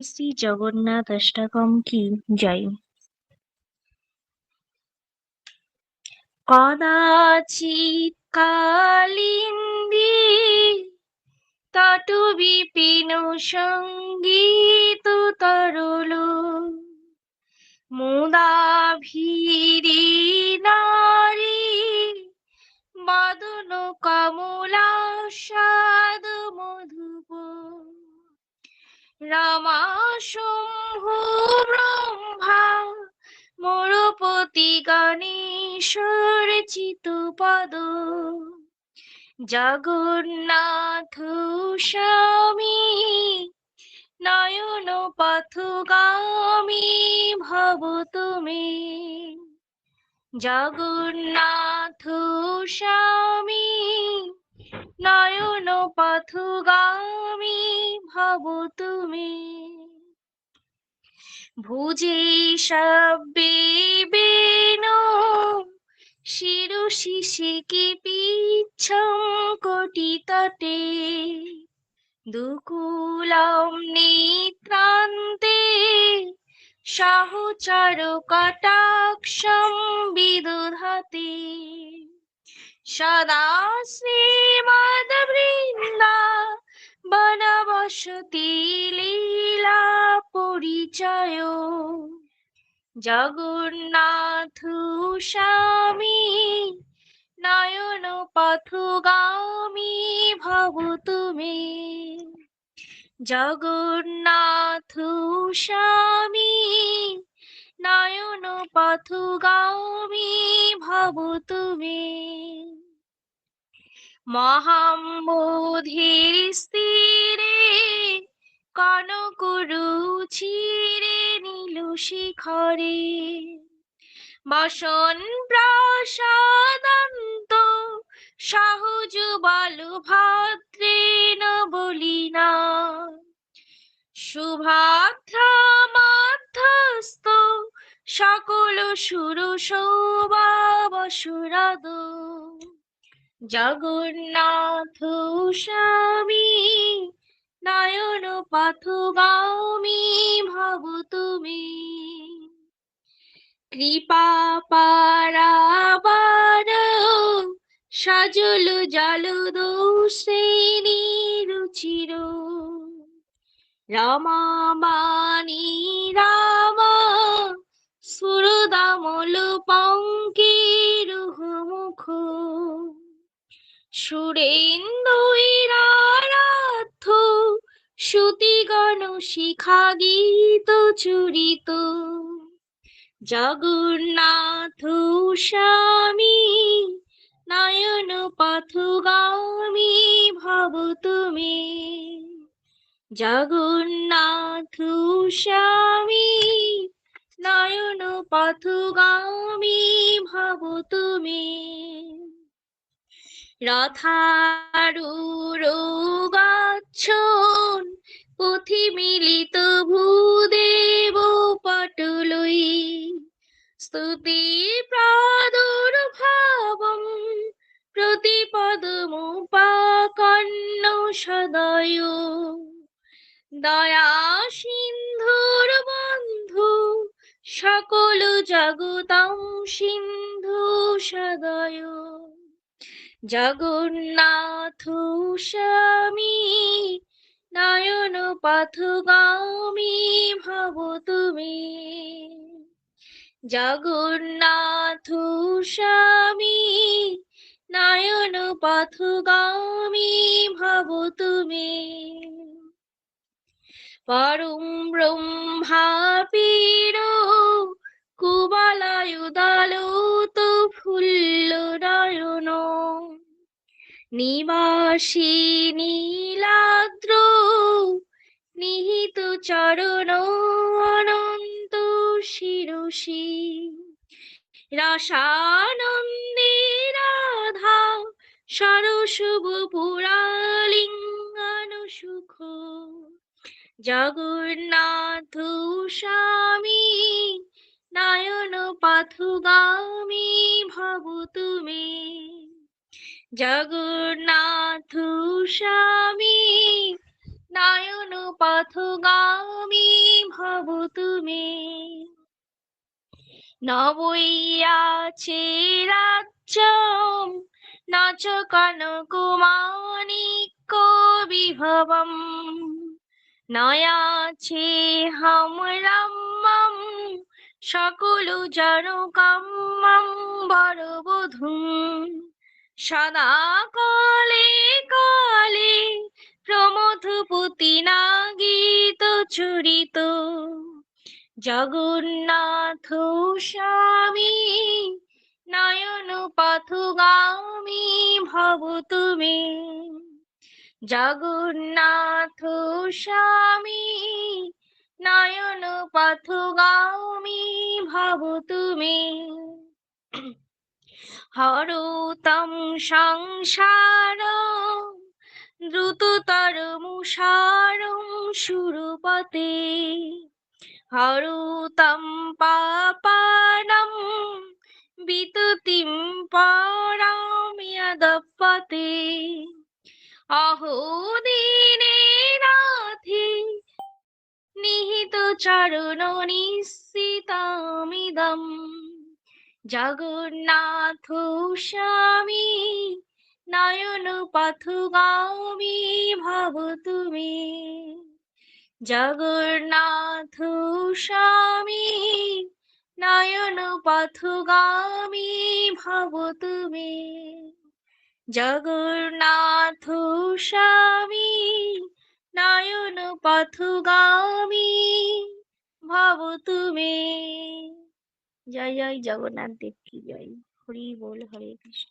শ্রী জগন্নাথ অষ্টকম কি? জয়। কদাচিৎ কালিন্দী তট বিপিন সংগীত তরল। মুদা ভিড়ি নারী, বাদন কমলা ব্রহ্মা মোরপতি গণেশ্বর চিতপদ জগন্নাথ স্বামী নয়ন পথগামী ভব তুমি। জগন্নাথ স্বামী নয়ন পথগামী ভব তুমি। ভুজে সব্যে বেনো শিরশিষে কি পিচ্ছম কোটি তটে। দুকুলম নেত্রান্তে সহচর কটাক্ষম বিদুধতে সদা শ্রীমদ বৃন্দা বনবসতি লীলা পরিচয় জগন্নাথ স্বামী নয়ন পথগামী ভব তুমি। জগন্নাথ স্বামী নয়ন পথগামী ভব তুমি। মহাম্বোধির স্থিরে কনকরুচিরে নীল শিখরে। বসন প্রাসাদন্ত, সহজ বালু ভাদ্রেন বলিনা শুভাত্রা মাধ্যস্থ, সকল সুর সৌবাবসুরাদ জগন্নাথ স্বামী নয়ন পথগামী ভব তুমি। কৃপা পারাবার সজল জলদ শ্রেণি রুচির রমাবাণী রামা সুরদামল পঙ্কির মুখ সুরেন্দ্রারাধ্য শ্রুতিগণ শিখা গীত চুরিত। জগন্নাথ স্বামী নয়ন পথগামী ভব তুমি। জগন্নাথ স্বামী নয়ন পথগামী ভব তুমি। রথারুরোগাচ্ছন পথি মিলিত ভূদেব পটলই। স্তুতি প্রাদুর্ভাবম, প্রতিপদমুপাকন্ন সদয়। দয়া সিন্ধুর বন্ধু, সকল জগতম সিন্ধু সদয়। জগন্নাথ স্বামী নয়ন পথগামী ভব তুমি। জগন্নাথ স্বামী নয়ন পথগামী ভব তুমি। পরম ব্রহ্মা পীর কুবালায়ুদালোত ফুল্ল নয়ন নিবাসী নীলাদ্র, নিহিত চরণ অনন্ত শিরসি। রসানন্দে রাধা সরশুভ পুরালিঙ্গন সুখ। জগন্নাথ স্বামী নয়ন পথগামী, ভব তুমি। জগন্নাথ স্বামী, নয়ন পথগামী ভব তুমি। নবইয়াছে রাজ্য নাচ কনকুমানিক বিভবম নয়াছে হামরাম্মম সকল জনকাম্মম বরবধূম। সদা কালে কালে প্রমথপতি নাগীত চরিত জগন্নাথ স্বামী নয়ন পথগামী ভব তুমি। জগন্নাথ স্বামী নয়ন পথগামী ভব তুমি। হরতম সংসার দ্রুততর মুসারম সুরপতে হরুতম পাপানম বিতুতিম পরামিয়দপতে অহো দিনে নিহিত চরণ নিশ্চিতামিদম জগন্নাথ স্বামী নয়ন পথগামী ভব তুমি। জগন্নাথ স্বামী নয়ন পথগামী ভব তুমি। জগন্নাথ স্বামী নয়ন পথগামী ভব তুমি। জয় জয় জগন্নাথ দেব কি জয়। হরি বল হরে কৃষ্ণ।